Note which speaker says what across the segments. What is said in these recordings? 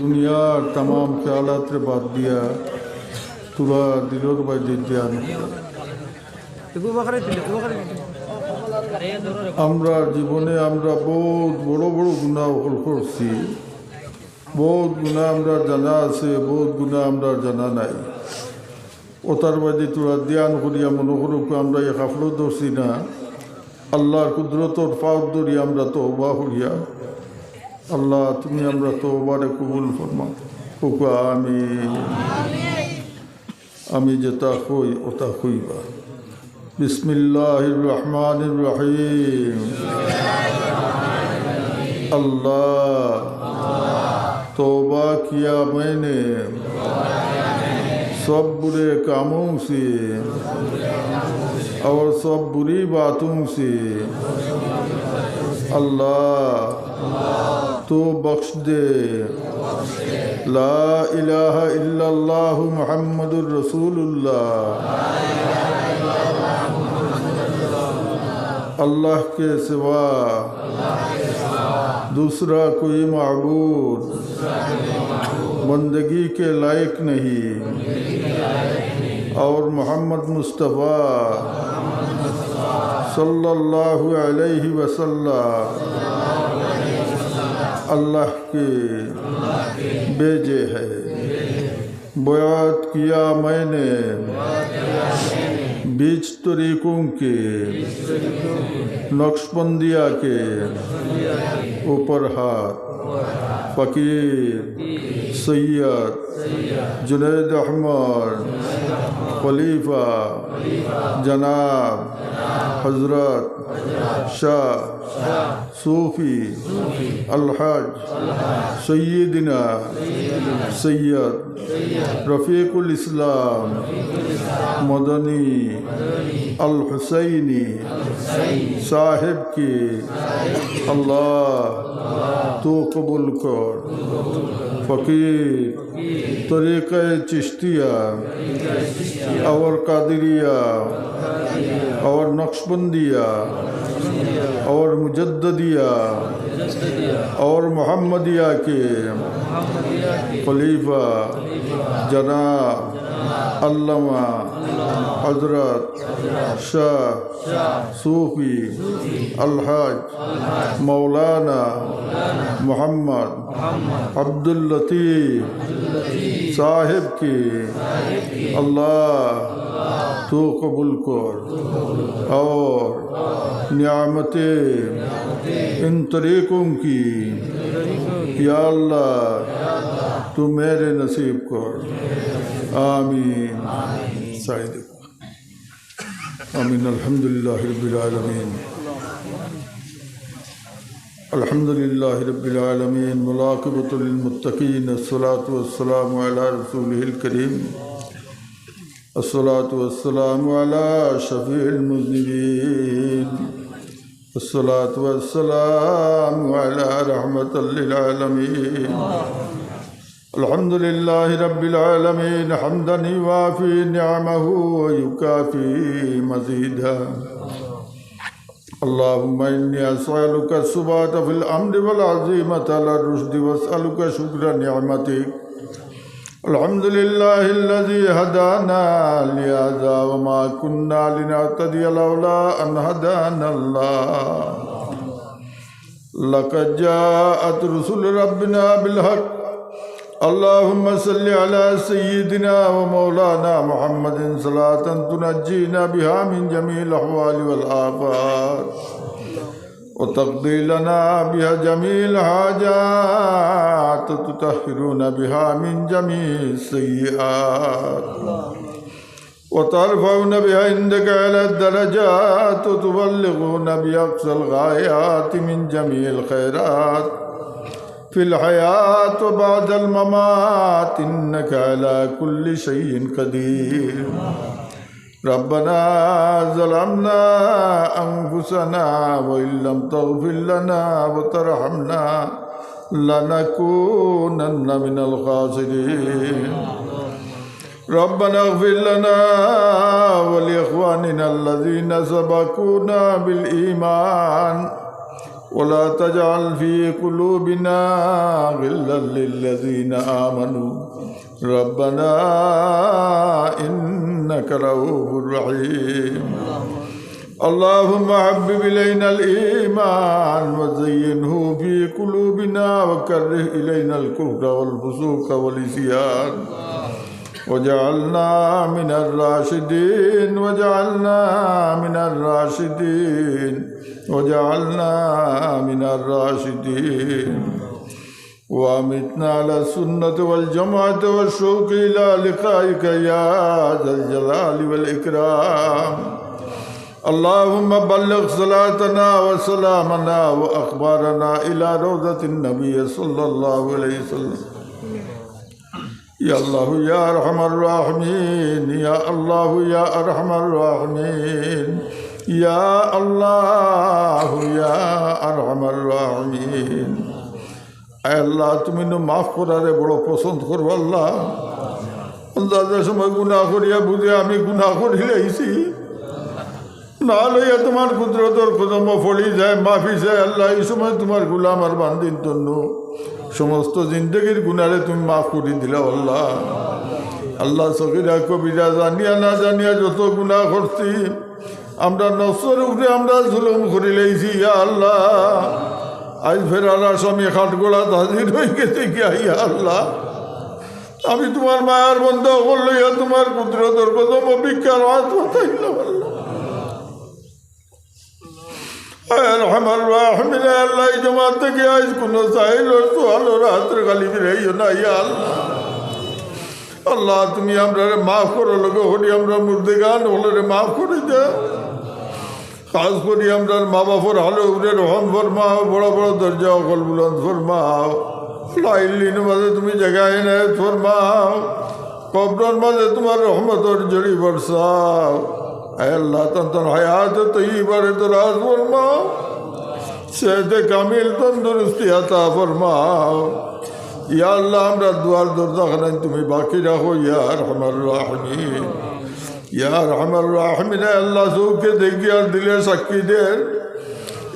Speaker 1: দুনিয়ার তাম খেয়ালাতরে বাদ দিয়া তোরা দিলর বাইরে জ্ঞান। আমরা জীবনে আমরা বহুত বড় বড় গুণা করছি। বহুত গুণা আমরা জানা আছে, বহুত গুণা আমরা জানা নাই। ওতার বাদে তোরা ধ্যান করিয়া মনে করুক আমরা এ কাপড় ধরছি না। আল্লাহর কুদরতর পাক ধরি আমরা তো বা করিয়া আল্লাহ তুমি আমরা قبول فرما۔ ফরমা آمین۔ امی جتا خوئی اتا خوئی با۔ بسم اللہ الرحمن الرحیم۔ اللہ، توبہ کیا میں نے۔ سب برے کاموں سے۔ اور سب بری باتوں سے۔ اللہ تو بخش دے۔ لا الہ الا اللہ محمد الرسول اللہ۔ اللہ کے سوا دوسرا کوئی معبود۔ بندگی کے لائق نہیں۔ اور محمد مصطفیٰ صلی اللہ علیہ وسلم اللہ کے بیجے ہے بیعت کیا میں نے۔ بیچ طریقوں کے۔ نقش بندیا کے۔ اوپر ہاتھ۔ فقیر سید جنید احمد خلیفہ جناب حضرت شاہ صوفی الحج سیدنا، سید، رفیق الاسلام، مدنی، الحسینی، صاحب کی، اللہ، تو قبول کر، فقیر، طریقہ چشتیہ، اور قادریہ اور نقشبندیہ اور مجددیہ اور محمدیہ کے خلیفہ جناب علامہ حضرت شاہ صوفی الحاج مولانا محمد عبدالطیف صاحب کی اللہ تو قبل کر اور نعمتیں ان طریقوں مظلوم کی یا اللہ تو میرے نصیب کر آمین۔ سعید۔ آمین۔ الحمدللہ رب العالمین۔ الحمدللہ رب العالمین۔ ملاقبت للمتقین۔ الصلاة والسلام علی رسول کریم الصلاة والسلام علی شفیع المذنبین۔ والصلاة والسلام على رحمة للعالمين الحمد لله رب العالمين حمدا يوافي نعمه ويكافي مزيدا اللهم إني أسألك الثبات في الأمر والعزيمة على الرشد وأسألك شكر نعمتك الحمد لله الذي هدانا لهذا وما كنا لنهتدي لولا أن هدانا الله لقد جاءت رسل ربنا بالحق اللهم صل على سيدنا ومولانا محمد صلاة تنجينا بها من جميع الأحوال والآفات وتقضي لنا بها جميع الحاجات تطهرون بها من جميع السيئات. وترفعون بها عندك على الدرجات وتبلغون بأقصى الغايات من جميع الخيرات. في الحياة وبعد الممات إنك على كل شيء قدير. ربنا ظلمنا أنفسنا وإن لم تغفر لنا وترحمنا لنكونن من الخاسرين ربنا اغفر لنا ولإخواننا الذين سبقونا بالإيمان ولا تجعل في قلوبنا غلا للذين آمنوا ربنا إنك رؤوف رحيم اللهم حبب إلينا الإيمان وزينه في قلوبنا وكره إلينا الكفر والفسوق والعصيان وجعلنا من الراشدين وجعلنا من الراشدين وجعلنا من الراشدين وامتنا على السنة والجماعة والشوق إلى لقائك يا ذا الجلال والإكرام اللهم بلغ صلاتنا وسلامنا وأخبارنا إلى روضة النبي صلى الله عليه وسلم يا الله يا أرحم الراحمين يا الله يا أرحم الراحمين يا الله يا أرحم الراحمين আয় আল্লাহ তুমি নো মাফ করারে বড় পছন্দ করবো আল্লাহ আন্দাজের সময় গুণা করিয়া বুঝে আমি গুণা করিলাইছি না লইয়া তোমার কুদরতর কদম ফলি যায় মাফি যায় আল্লাহ এই সময় তোমার গুলাম আর বান্দিন তন্ন সমস্ত জিন্দগির গুণারে তুমি মাফ করে দিলা আল্লাহ আল্লাহ সকিরা কবিরা জানিয়া না জানিয়া যত গুণা করছি আমরা নসর উপরে আমরা জুলুম করে লাইছি ইয়া আল্লাহ। আজ ফেরার আসামি খাটগোড়া হাজির হয়ে গেছে কি ইয়া আল্লাহ। আমি তোমার মায়ার বন্ধ করলইয়া তোমার কুদরতর কদম অভিজ্ঞার হাত পাতাইলাম আল্লাহ। আজ কোনো ইয়া আল্লাহ। তুমি আমরা মাফ করো, লোক হরি, আমরা মুর্দে গান হলে মাফ করে দাও কাজ করি আমরা মা বাপর হালো উপরে রহম ফরমাও বড় বড় দরজা অকল বুলন্দ ফরমাও লাইলিন মাঝে তুমি জায়গায় নেয় ফরমাও কবরর মাঝে তোমার রহমতর জড়ি বরসাও আল্লাহ তন্তন হায়াত তৈবারে তো রাজ ফরমাও সেতে কামিল তন্দুরস্তি আতা ফরমাও ইয়া আল্লাহ, আমরা দুয়ার দরজা খানায় তুমি বাকি রাখো ইয়ার আমার রাহমিন। ইয়ার আমার রাহমিন আল্লাহ সৌকে দেখি আর দিলে সাক্ষীদের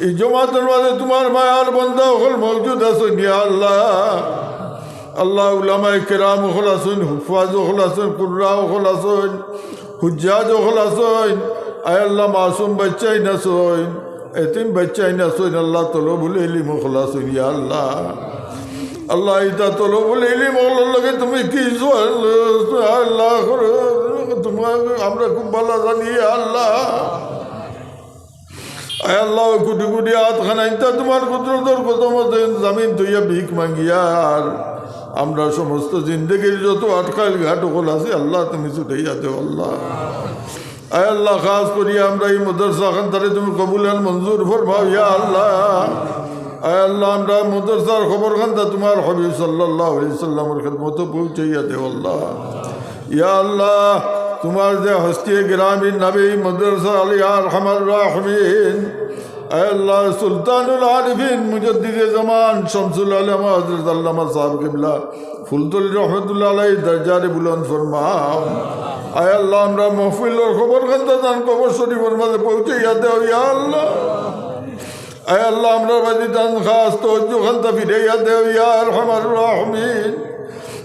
Speaker 1: এই জমাতের মাঝে তোমার মায়ার বন্ধা হল মৌজুদ আছেন ইয়া আল্লাহ। আল্লাহ উলামায় কেরাম হল আসুন হুফাজ হল আসুন কুর্রা হল আসুন হুজাজ হল আসুন আয় আল্লাহ মাসুম বাচ্চাই না সইন, এতিম বাচ্চাই আল্লাহ তলো বলে ইলিম হল আসুন আল্লাহ। আল্লাহ ইতা তলো বলে লগে তুমি কি আল্লাহ তোমার আমরা খুব ভালো জানি আল্লাহ। আল্লাহ, কুটি কুটি হাত খানাইতা তোমার জামিন তুইয়া ভিক মাঙ্গিয়ার আমরা সমস্ত জিন্দগির যত আটকাল ঘাট ওকল আছে, আল্লাহ তুমি ছুটাইয়া দেও, আল্লাহ। আয় আল্লাহ, খাস করিয়া আমরা এই মদরসা খান তারে তুমি কবুলান মঞ্জুর ফরমাও, ইয়া আল্লাহ। আয় আল্লাহ, আমরা মদরসার খবর খান তা তোমার হবিব সাল্লাহ সাল্লামের খেদমতো পৌঁছাইয়া দেও, আল্লাহ। ইয়া আল্লাহ তোমার যে হস্তি গ্রামীণ নবী মদরসা আলিয়ার হামার রাহমিন আল্লাহ সুলতানুল আরিফিন মুজদ্দিদ জামান শামসুল আলম হজরত আল্লামা সাহেব কিবলা, ফুলতুল রহমতুল্লাহ আলাই দরজারে বুলন ফরমাও। আয় আল্লাহ, আমরা মহফিলের খবর খান্তা দান কবর শরীফের মাঝে পৌঁছে আল্লাহ। আয় আল্লাহ, আমরা বাজি দান খাস তো খান্তা ফিরে রাহমিন।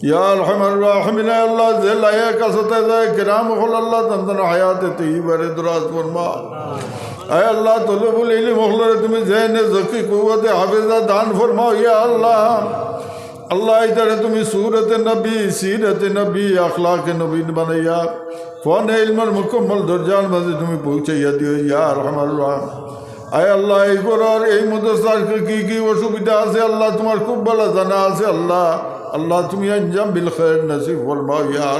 Speaker 1: ইয়ার হামার রাহমিন আল্লাহ যে লাইয়া কাছতে যায় কিরাম হল আল্লাহ তন্দন হায়াতে তৈবারে দুরাজ ফরমা আয় আল্লাহ তলবুল ইলিম হলরে তুমি জেনে জকি কুয়াতে হাফেজা দান ফরমাও ইয়া আল্লাহ আল্লাহ ইতারে তুমি সুরতে নবী সিরতে নবী আখলাকে নবীন বানাইয়া ফোন ইলমার মুকম্মল দরজার মাঝে তুমি পৌঁছাইয়া দিও ইয়ার হামার রাম আয় আল্লাহ এই করার এই মদরসার কি কি অসুবিধা আছে আল্লাহ তোমার খুব ভালো জানা আছে আল্লাহ আল্লাহ তুমি আঞ্জাম বিল খায়ের নাসিব ফরমাও ইয়া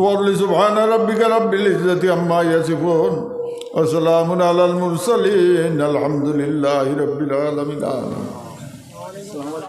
Speaker 1: ওয়াবলি সুবহান রাব্বিকা রাব্বিল ইজ্জতি আম্মা ইয়াসিফুন। ওয়া সালামুন আলাল মুরসালিন। আলহামদুলিল্লাহি রাব্বিল আলামিন।